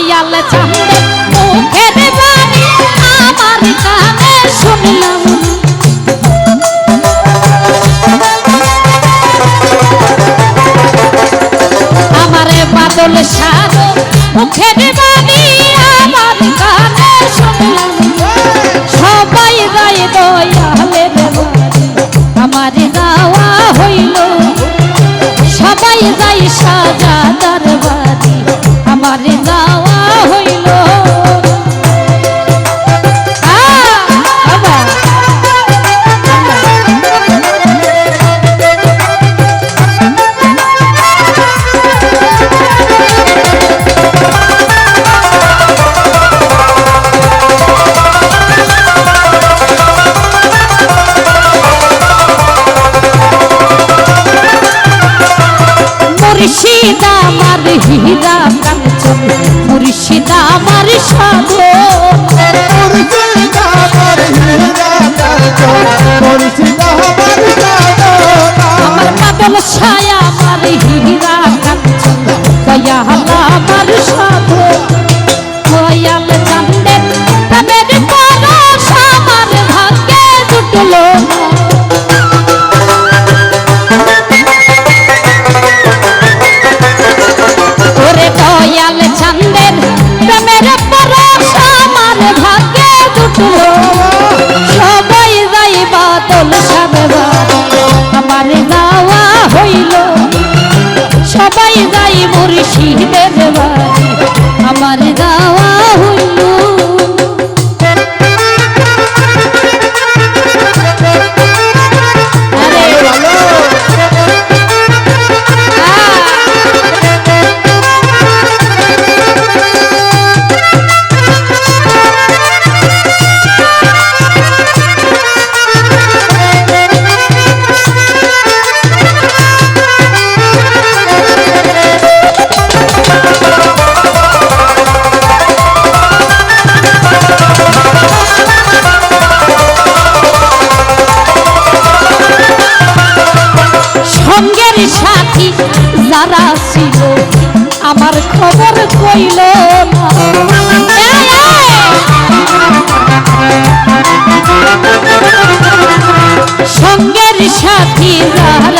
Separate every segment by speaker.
Speaker 1: দয়াল চাঁদে মুখের বাণী আমার কানে শুনলাম। আমার বাদল সাধু মুখের বাণী মুর্শিদ আমার হীরা কাঞ্চন মুর্শিদ আমার সাধু
Speaker 2: মুর্শিদ আমার হীরা কাঞ্চন মুর্শিদ আমার সাধু
Speaker 1: আমার পাগল ছায়া আমার হীরা She যারা ছিল আমার খবর কইল সঙ্গের সাথী যারা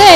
Speaker 1: রে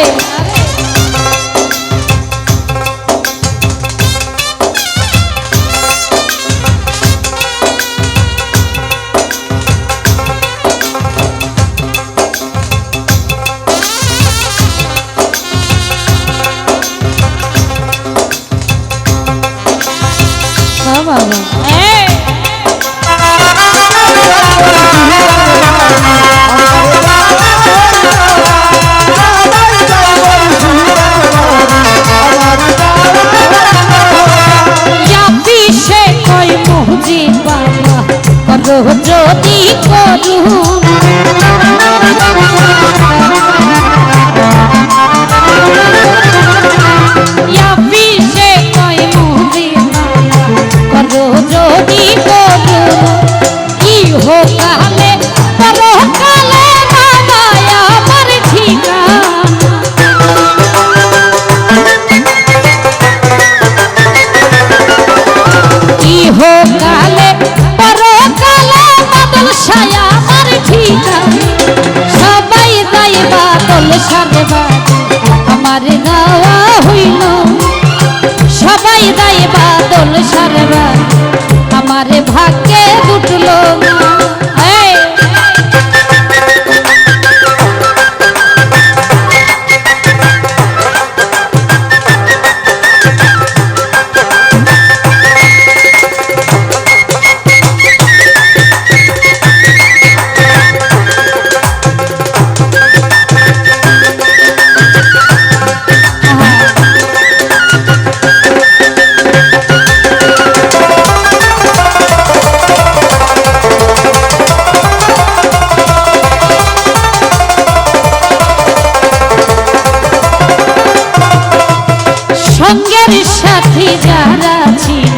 Speaker 1: যারা ছিল,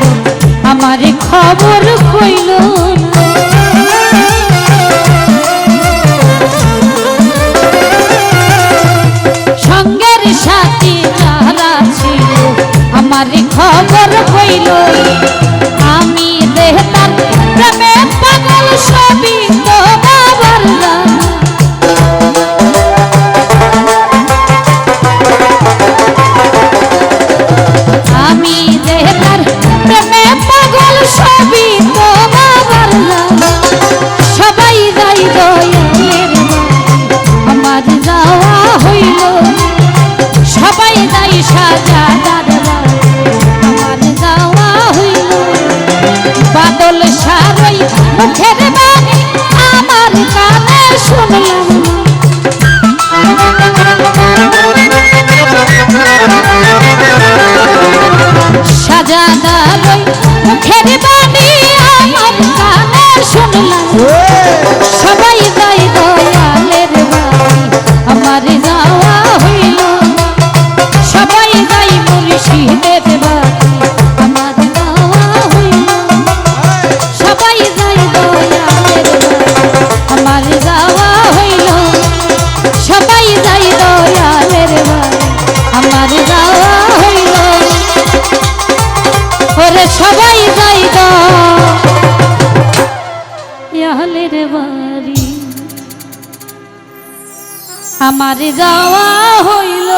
Speaker 1: আমারে খবর কইল সঙ্গের সাথে যারা ছিল, আমারে খবর কইল আমি দেহতার প্রেমে পাগল সবই বদল সারই মুখের বাণী আমার কানে শুনলাম সবাই যাই বাড়ি। আমার যাওয়া হইল